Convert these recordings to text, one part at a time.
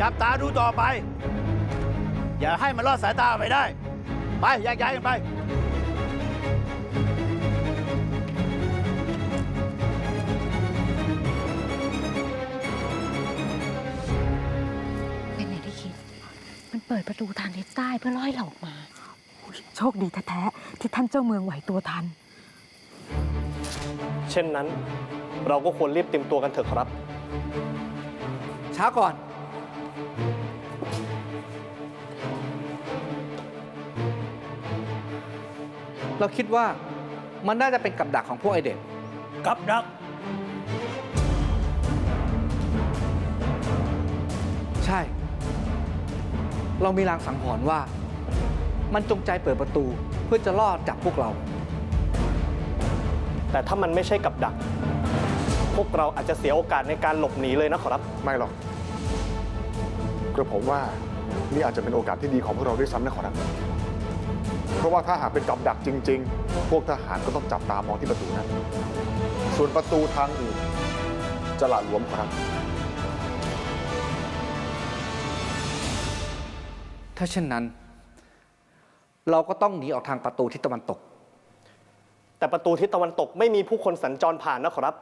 จับตาดูต่อไป อย่าให้มันลอดสายตาไปได้ ไปแยกย้ายกันไป เป็นไงที่คิด มันเปิดประตูทางทิศใต้เพื่อล่อให้เราออกมา โชคดีแท้ๆที่ท่านเจ้าเมืองไหวตัวทัน เช่นนั้น เราก็ควรรีบเตรียมตัวกันเถอะครับ ช้าก่อน เราคิดว่ามันน่าจะเป็นกับดักของพวกไอเด็ก กับดัก ใช่ เรามีรางสังหรณ์ว่า มันจงใจเปิดประตูเพื่อจะล่อจับพวกเรา แต่ถ้ามันไม่ใช่กับดัก พวกเราอาจจะเสียโอกาสในการหลบหนีเลยนะขอรับ ไม่หรอก กระผมว่านี่อาจจะเป็นโอกาสที่ดีของพวกเราด้วยซ้ำนะขอรับเพราะว่าถ้าหากเป็นกับดักจริง ๆ พวกทหารก็ต้องจับตามองที่ประตูนั้น ส่วนประตูทางอื่นจะหละหลวมขอรับ ถ้าเช่นนั้น เราก็ต้องหนีออกทางประตูทิศตะวันตก แต่ประตูทิศตะวันตกไม่มีผู้คนสัญจรผ่านนะขอรับ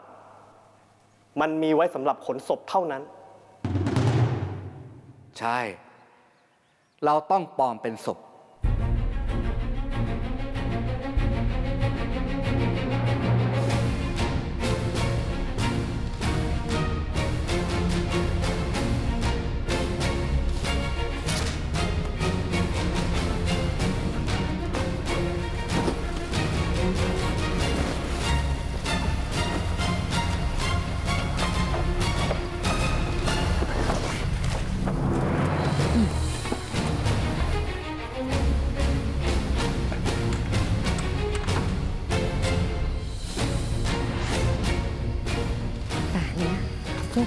มันมีไว้สำหรับขนศพเท่านั้น ใช่ เราต้องปลอมเป็นศพ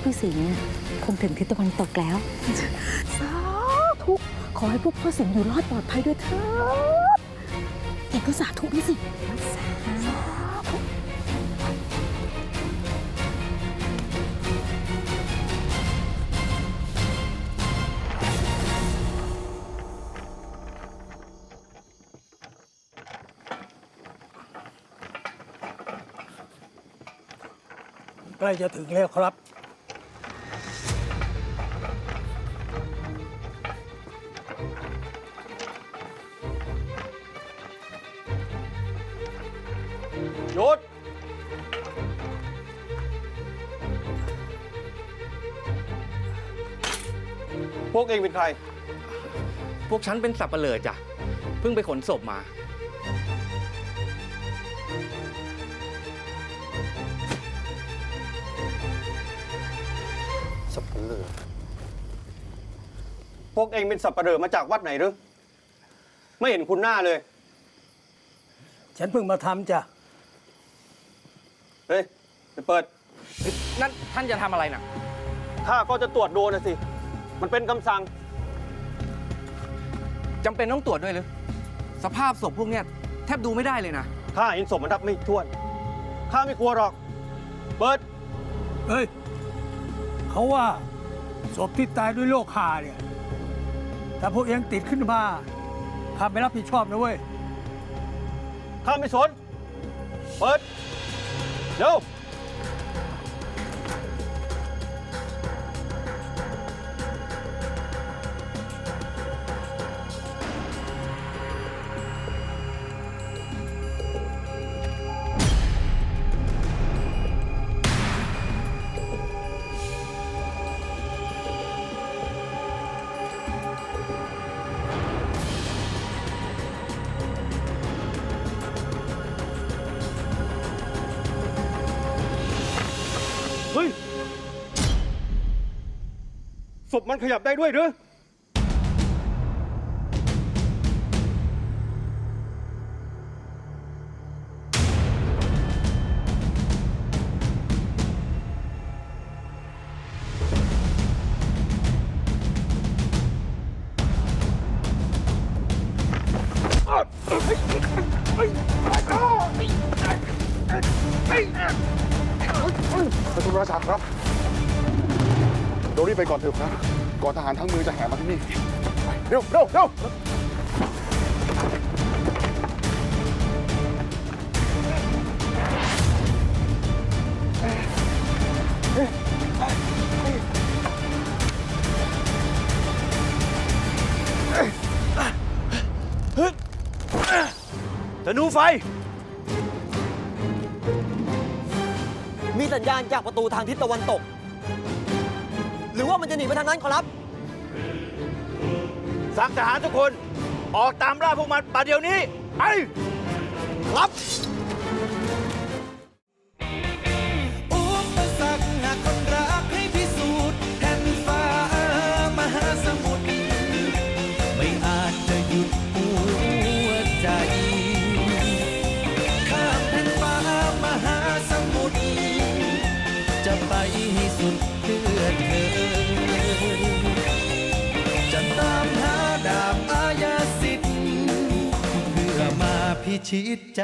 พี่สิงห์คงถึงทิศตะวันตกแล้ว สาธุขอให้พวกพ่อสิงห์อยู่รอดปลอดภัยด้วยเถิดอีกก็สาธุพี่สิใกล้จะถึงแล้วครับ หยุด พวกเองเป็นใคร พวกฉันเป็นสับเปลือจ้ะ เพิ่งไปขนศพมา สับปะเลอพวกเองเป็นสับปะเลอมาจากวัดไหนหรือ ไม่เห็นคุณหน้าเลย ฉันเพิ่งมาทำจ้ะ เฮ้ยไปเปิด นั่นท่านจะทำอะไรน่ะ ข้าก็จะตรวจดูนะสิ มันเป็นคำสั่ง จำเป็นต้องตรวจด้วยหรือ สภาพศพพวกเนี้ยแทบดูไม่ได้เลยนะ ข้าเห็นศพมันนับไม่ถ้วน ข้าไม่กลัวหรอก เปิดเฮ้ย เขาว่าศพที่ตายด้วยโรคหาเนี่ย ถ้าพวกเองติดขึ้นมาข้าไม่รับผิดชอบนะเว้ย ข้าไม่สน เปิด เเฮ้ย ศพมันขยับได้ด้วยหรือ ท่านคุณราชาครับเรารีบไปก่อนเถอะครับก่อนทหารทั้งเมืองจะแห่มาที่นี่ เร็วเร็วเร็วธนูไฟ มีสัญญาณจากประตูทางทิศตะวันตก หรือว่ามันจะหนีไปทางนั้นขอรับ สั่งทหารทุกคน ออกตามล่าพวกมันป่าเดี๋ยวนี้ ไป ครับ ชิตใจ